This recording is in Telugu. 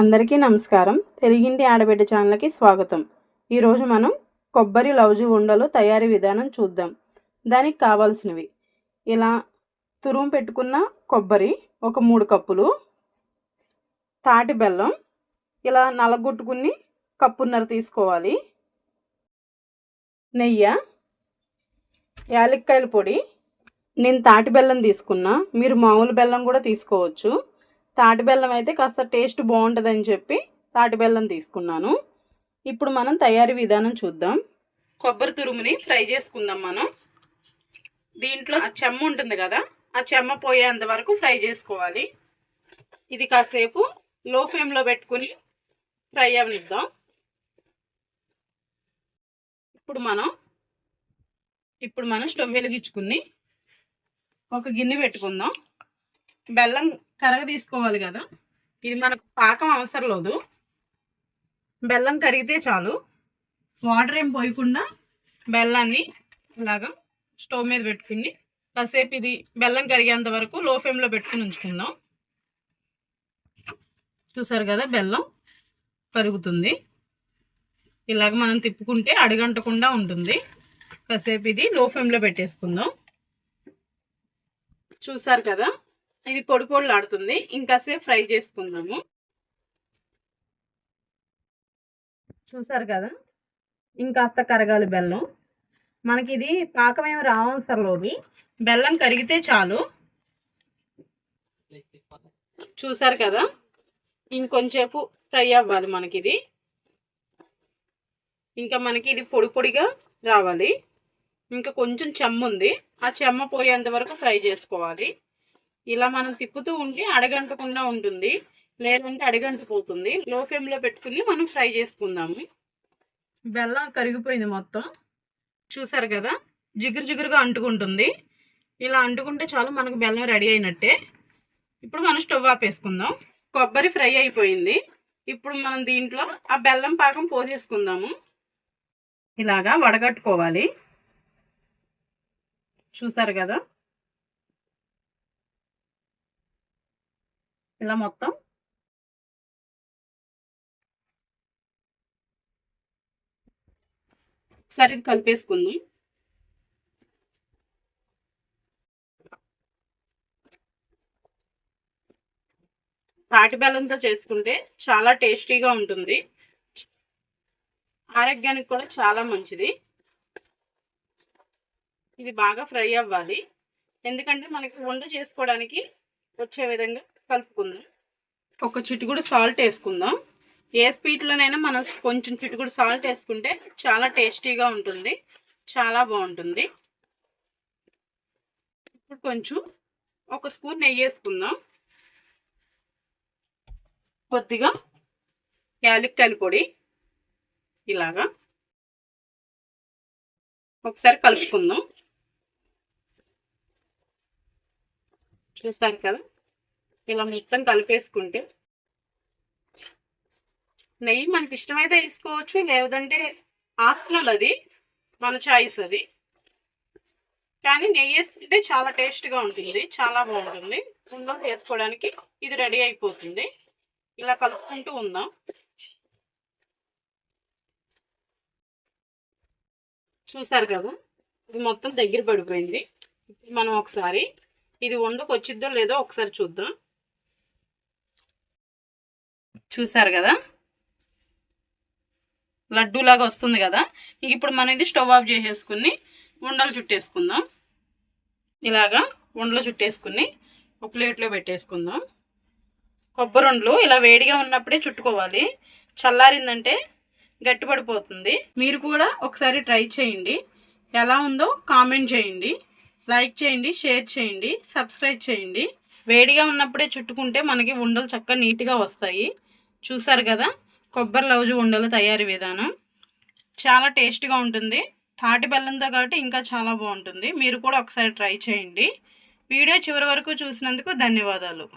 అందరికీ నమస్కారం. తెలుగింటి ఆడబిడ్డ ఛానల్కి స్వాగతం. ఈరోజు మనం కొబ్బరి లౌజు ఉండలు తయారీ విధానం చూద్దాం. దానికి కావాల్సినవి. ఇలా తురుము పెట్టుకున్న కొబ్బరి ఒక మూడు కప్పులు తాటి బెల్లం ఇలా నలగొట్టుకుని కప్పున్నర తీసుకోవాలి. నెయ్యి యాలక్కాయల పొడి. నేను తాటి బెల్లం తీసుకున్నా. మీరు మామూలు బెల్లం కూడా తీసుకోవచ్చు. తాటి బెల్లం అయితే కాస్త టేస్ట్ బాగుంటుందని చెప్పి తాటి బెల్లం తీసుకున్నాను. ఇప్పుడు మనం తయారీ విధానం చూద్దాం. కొబ్బరి తురుముని ఫ్రై చేసుకుందాం మనం. దీంట్లో ఆ చెమ్మ ఉంటుంది కదా ఆ చెమ్మ పోయేంత వరకు ఫ్రై చేసుకోవాలి. ఇది కాసేపు లో ఫ్లేమ్లో పెట్టుకుని ఫ్రై అవనిద్దాం. ఇప్పుడు మనం ఇప్పుడు మనం స్టవ్ వెలిగించుకుని ఒక గిన్నె పెట్టుకుందాం. బెల్లం కరగ తీసుకోవాలి కదా. ఇది మనకు పాకం అవసరం లేదు. బెల్లం కరిగితే చాలు. వాటర్ ఏం పోయకుండా బెల్లాన్ని ఇలాగా స్టవ్ మీద పెట్టుకుని కాసేపు ఇది బెల్లం కరిగేంత వరకు లో ఫ్లేమ్లో పెట్టుకుని ఉంచుకుందాం. చూసారు కదా బెల్లం కరుగుతుంది. ఇలాగ మనం తిప్పుకుంటే అడుగంటకుండా ఉంటుంది. కాసేపు ఇది లో ఫ్లేమ్లో పెట్టేసుకుందాం. చూసారు కదా? ఇది పొడి పొడిలు ఆడుతుంది ఇంకాసేపు ఫ్రై చేసుకుందాము. చూసారు కదా? ఇంకాస్త కరగాలి బెల్లం. మనకి ఇది పాకం ఏమి రావసరం లేదు. బెల్లం కరిగితే చాలు. చూసారు కదా? ఇంకొంచేపు ఫ్రై అవ్వాలి మనకి ఇది ఇంకా మనకి ఇది పొడి పొడిగా రావాలి. ఇంకా కొంచెం చెమ్మ ఉంది ఆ చెమ్మ పోయేంత వరకు ఫ్రై చేసుకోవాలి. ఇలా మనం తిప్పుతూ ఉంటే అడగంటకుండా ఉంటుంది. లేదంటే అడగంటిపోతుంది. లో ఫ్లేమ్లో పెట్టుకుని మనం ఫ్రై చేసుకుందాము. బెల్లం కరిగిపోయింది మొత్తం. చూసారు కదా? జిగురు జిగురుగా అంటుకుంటుంది. ఇలా అంటుకుంటే చాలు మనకు బెల్లం రెడీ అయినట్టే. ఇప్పుడు మనం స్టవ్ ఆపేసుకుందాం. కొబ్బరి ఫ్రై అయిపోయింది. ఇప్పుడు మనం దీంట్లో ఆ బెల్లం పాకం పోసేసుకుందాము. ఇలాగా వడగట్టుకోవాలి. చూసారు కదా? ఇలా మొత్తం. ఒకసారి ఇది కలిపేసుకుందాం. తాటి బెల్లంతో చేసుకుంటే చాలా టేస్టీగా ఉంటుంది. ఆరోగ్యానికి కూడా చాలా మంచిది. ఇది బాగా ఫ్రై అవ్వాలి. ఎందుకంటే మనకి వంట చేసుకోవడానికి వచ్చే విధంగా కలుపుకుందాం. ఒక చిటుకుడు సాల్ట్ వేసుకుందాం. ఏ స్వీట్లోనైనా మనం కొంచెం చిటుకుడు సాల్ట్ వేసుకుంటే చాలా టేస్టీగా ఉంటుంది. చాలా బాగుంటుంది. ఇప్పుడు కొంచెం ఒక స్పూన్ నెయ్యి వేసుకుందాం. కొద్దిగా యాలక్కాయల పొడి ఇలాగా. ఒకసారి కలుపుకుందాం. చూస్తారు కదా? ఇలా మొత్తం కలిపేసుకుంటే నెయ్యి మనకి ఇష్టమైతే వేసుకోవచ్చు లేదంటే ఆప్షనల్ అది మన చాయిస్ అది. కానీ నెయ్యి వేసుకుంటే చాలా టేస్ట్గా ఉంటుంది చాలా బాగుంటుంది. ముందు వేసుకోవడానికి ఇది రెడీ అయిపోతుంది. ఇలా కలుపుకుంటూ ఉందాం. చూసారు కదా ఇది మొత్తం దగ్గర పడిపోయింది. మనం ఒకసారి ఇది వండుకు వచ్చిద్దో లేదో ఒకసారి చూద్దాం. చూసారు కదా? లడ్డూలాగా వస్తుంది కదా? ఇంక ఇప్పుడు మనం ఇది స్టవ్ ఆఫ్ చేసేసుకుని ఉండలు చుట్టేసుకుందాం. ఇలాగా ఉండలు చుట్టేసుకుని ఒక ప్లేట్లో పెట్టేసుకుందాం. కొబ్బరి ఉండలు ఇలా వేడిగా ఉన్నప్పుడే చుట్టుకోవాలి. చల్లారిందంటే గట్టిపడిపోతుంది. మీరు కూడా ఒకసారి ట్రై చేయండి. ఎలా ఉందో కామెంట్ చేయండి. లైక్ చేయండి షేర్ చేయండి సబ్స్క్రైబ్ చేయండి. వేడిగా ఉన్నప్పుడే చుట్టుకుంటే మనకి ఉండలు చక్కగా నీట్గా వస్తాయి. చూసారు కదా? కొబ్బరి లౌజు ఉండలు తయారీ విధానం. చాలా టేస్ట్గా ఉంటుంది. తాటి బెల్లంతో కాబట్టి ఇంకా చాలా బాగుంటుంది. మీరు కూడా ఒకసారి ట్రై చేయండి. వీడియో చివరి వరకు చూసినందుకు ధన్యవాదాలు.